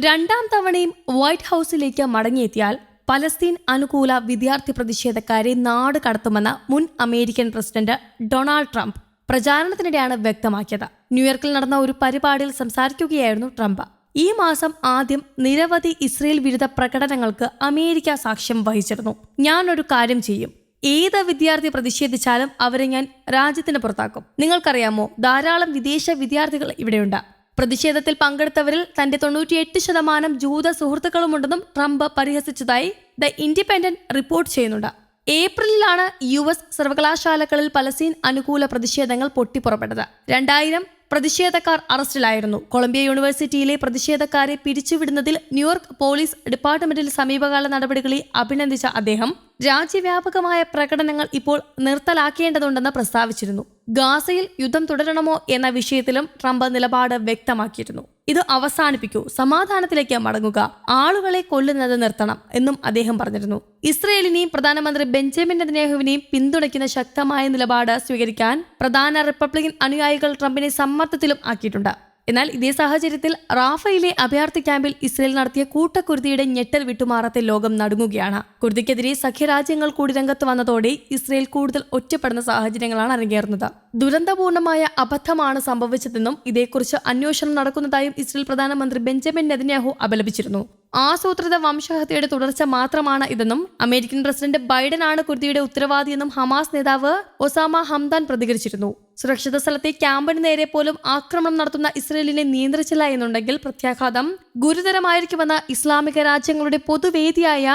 രണ്ടാം തവണയും white ഹൌസിലേക്ക് മടങ്ങിയെത്തിയാൽ Palestine അനുകൂല വിദ്യാർത്ഥി പ്രതിഷേധക്കാരെ നാട് കടത്തുമെന്ന് മുൻ അമേരിക്കൻ പ്രസിഡന്റ് ഡൊണാൾഡ് ട്രംപ് പ്രചാരണത്തിനിടെയാണ് വ്യക്തമാക്കിയത്. ന്യൂയോർക്കിൽ നടന്ന ഒരു പരിപാടിയിൽ സംസാരിക്കുകയായിരുന്നു ട്രംപ്. ഈ മാസം ആദ്യം നിരവധി ഇസ്രയേൽ വിരുദ്ധ പ്രകടനങ്ങൾക്ക് അമേരിക്ക സാക്ഷ്യം വഹിച്ചിരുന്നു. ഞാൻ ഒരു കാര്യം ചെയ്യും. ഏത് വിദ്യാർത്ഥി പ്രതിഷേധിച്ചാലും അവരെ ഞാൻ രാജ്യത്തിന് പുറത്താക്കും. നിങ്ങൾക്കറിയാമോ? ധാരാളം വിദേശ വിദ്യാർത്ഥികൾ ഇവിടെയുണ്ട്. പ്രതിഷേധത്തിൽ പങ്കെടുത്തവരിൽ തന്റെ തൊണ്ണൂറ്റിയെട്ട് ശതമാനം ജൂത സുഹൃത്തുക്കളുമുണ്ടെന്നും ട്രംപ് പരിഹസിച്ചതായി ദ ഇൻഡിപെൻഡന്റ് റിപ്പോർട്ട് ചെയ്യുന്നുണ്ട്. ഏപ്രിലിലാണ് യു എസ് സർവകലാശാലകളിൽ പലസ്തീൻ അനുകൂല പ്രതിഷേധങ്ങൾ പൊട്ടിപ്പുറപ്പെട്ടത്. രണ്ടായിരം പ്രതിഷേധക്കാർ അറസ്റ്റിലായിരുന്നു. കൊളംബിയ യൂണിവേഴ്സിറ്റിയിലെ പ്രതിഷേധക്കാരെ പിരിച്ചുവിടുന്നതിൽ ന്യൂയോർക്ക് പോലീസ് ഡിപ്പാർട്ട്മെന്റിൽ സമീപകാല നടപടികളെ അഭിനന്ദിച്ച അദ്ദേഹം രാജ്യവ്യാപകമായ പ്രകടനങ്ങൾ ഇപ്പോൾ നിർത്തലാക്കേണ്ടതുണ്ടെന്ന് പ്രസ്താവിച്ചിരുന്നു. ഗാസയിൽ യുദ്ധം തുടരണമോ എന്ന വിഷയത്തിലും ട്രംപ് നിലപാട് വ്യക്തമാക്കിയിരുന്നു. ഇത് അവസാനിപ്പിക്കൂ. സമാധാനത്തിലേക്ക് മടങ്ങുക. ആളുകളെ കൊല്ലുന്നത് നിർത്തണം എന്നും അദ്ദേഹം പറഞ്ഞിരുന്നു. ഇസ്രയേലിനെയും പ്രധാനമന്ത്രി ബെഞ്ചമിൻ നെതന്യാഹുവിനെയും പിന്തുണയ്ക്കുന്ന ശക്തമായ നിലപാട് സ്വീകരിക്കാൻ പ്രധാന റിപ്പബ്ലിക്കൻ അനുയായികൾ ട്രംപിനെ സമ്മർദ്ദത്തിലും ആക്കിയിട്ടുണ്ട്. എന്നാൽ ഇതേ സാഹചര്യത്തിൽ റാഫയിലെ അഭയാർത്ഥി ക്യാമ്പിൽ ഇസ്രയേൽ നടത്തിയ കൂട്ടക്കുരുതിയുടെ ഞെട്ടൽ വിട്ടുമാറാത്ത ലോകം നടുങ്ങുകയാണ്. കുർദിക്കെതിരെ സഖ്യരാജ്യങ്ങൾ കൂടി രംഗത്ത് വന്നതോടെ ഇസ്രയേൽ കൂടുതൽ ഒറ്റപ്പെടുന്ന സാഹചര്യങ്ങളാണ് അരങ്ങേറുന്നത്. ദുരന്തപൂർണമായ അബദ്ധമാണ് സംഭവിച്ചതെന്നും ഇതേക്കുറിച്ച് അന്വേഷണം നടക്കുന്നതായും ഇസ്രയേൽ പ്രധാനമന്ത്രി ബെഞ്ചമിൻ നെതന്യാഹു അപലപിച്ചിരുന്നു. ആസൂത്രിത വംശഹത്യയുടെ തുടർച്ച മാത്രമാണ് ഇതെന്നും അമേരിക്കൻ പ്രസിഡന്റ് ബൈഡൻ ബൈഡനാണ് കുരുതിയുടെ ഉത്തരവാദിയെന്നും ഹമാസ് നേതാവ് ഒസാമ ഹംദാൻ പ്രതികരിച്ചിരുന്നു. സുരക്ഷിത സ്ഥലത്തെ ക്യാമ്പിന് നേരെ പോലും ആക്രമണം നടത്തുന്ന ഇസ്രയേലിനെ നിയന്ത്രിച്ചില്ല എന്നുണ്ടെങ്കിൽ പ്രത്യാഘാതം ഗുരുതരമായിരിക്കുമെന്ന് ഇസ്ലാമിക രാജ്യങ്ങളുടെ പൊതുവേദിയായ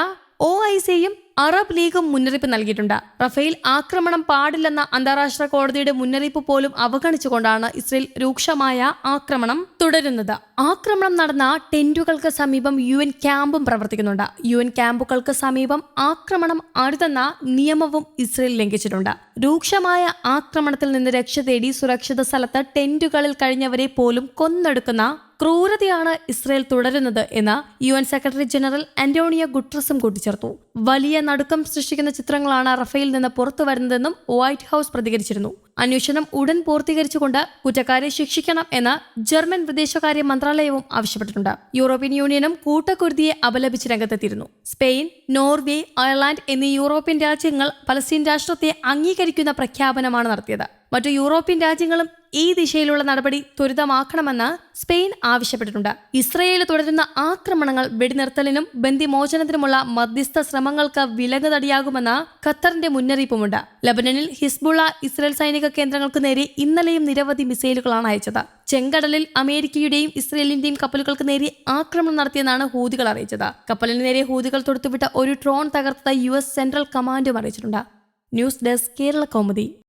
ഒ ഐ സിയും അറബ് ലീഗും മുന്നറിയിപ്പ് നൽകിയിട്ടുണ്ട്. റഫേൽ ആക്രമണം പാടില്ലെന്ന അന്താരാഷ്ട്ര കോടതിയുടെ മുന്നറിയിപ്പ് പോലും അവഗണിച്ചുകൊണ്ടാണ് ഇസ്രയേൽ രൂക്ഷമായ ആക്രമണം തുടരുന്നത്. ആക്രമണം നടന്ന ടെന്റുകൾക്ക് സമീപം യു എൻ ക്യാമ്പും പ്രവർത്തിക്കുന്നുണ്ട്. യു എൻ ക്യാമ്പുകൾക്ക് സമീപം ആക്രമണം അരുതെന്ന നിയമവും ഇസ്രയേൽ ലംഘിച്ചിട്ടുണ്ട്. രൂക്ഷമായ ആക്രമണത്തിൽ നിന്ന് രക്ഷ തേടി സുരക്ഷിത സ്ഥലത്ത് ടെന്റുകളിൽ കഴിഞ്ഞവരെ പോലും കൊന്നെടുക്കുന്ന ക്രൂരതയാണ് ഇസ്രയേൽ തുടരുന്നത് എന്ന് U N secretary general Antonio ഗുട്രസും കൂട്ടിച്ചേർത്തു. വലിയ നടുക്കം സൃഷ്ടിക്കുന്ന ചിത്രങ്ങളാണ് റഫേൽ നിന്ന് പുറത്തു വരുന്നതെന്നും വൈറ്റ് ഹൌസ് പ്രതികരിച്ചിരുന്നു. അന്വേഷണം ഉടൻ പൂർത്തീകരിച്ചുകൊണ്ട് കുറ്റക്കാരെ ശിക്ഷിക്കണം എന്ന് ജർമ്മൻ വിദേശകാര്യ മന്ത്രാലയവും ആവശ്യപ്പെട്ടിട്ടുണ്ട്. യൂറോപ്യൻ യൂണിയനും കൂട്ടക്കുരുതിയെ അപലപിച്ച് രംഗത്തെത്തിയിരുന്നു. സ്പെയിൻ നോർവേ അയർലാൻഡ് എന്നീ യൂറോപ്യൻ രാജ്യങ്ങൾ പലസ്തീൻ രാഷ്ട്രത്തെ അംഗീകരിക്കുന്ന പ്രഖ്യാപനമാണ് നടത്തിയത്. മറ്റു യൂറോപ്യൻ രാജ്യങ്ങളും ഈ ദിശയിലുള്ള നടപടി ത്വരിതമാക്കണമെന്ന് സ്പെയിൻ ആവശ്യപ്പെട്ടിട്ടുണ്ട്. ഇസ്രയേൽ തുടരുന്ന ആക്രമണങ്ങൾ വെടിനിർത്തലിനും ബന്ദിമോചനത്തിനുമുള്ള മധ്യസ്ഥ ശ്രമങ്ങൾക്ക് വിലങ്ങുതടിയാകുമെന്ന് ഖത്തറിന്റെ മുന്നറിയിപ്പുമുണ്ട്. ലബനനിൽ ഹിസ്ബുള്ള ഇസ്രയേൽ സൈനിക കേന്ദ്രങ്ങൾക്ക് നേരെ ഇന്നലെയും നിരവധി മിസൈലുകളാണ് അയച്ചത്. ചെങ്കടലിൽ അമേരിക്കയുടെയും ഇസ്രയേലിന്റെയും കപ്പലുകൾക്ക് നേരെ ആക്രമണം നടത്തിയെന്നാണ് ഹൂതികൾ അറിയിച്ചത്. കപ്പലിന് നേരെ ഹൂതികൾ തൊടുത്തുവിട്ട ഒരു ഡ്രോൺ തകർത്തതായി യു സെൻട്രൽ കമാൻഡും അറിയിച്ചിട്ടുണ്ട്. News desk Kerala Kaumudi.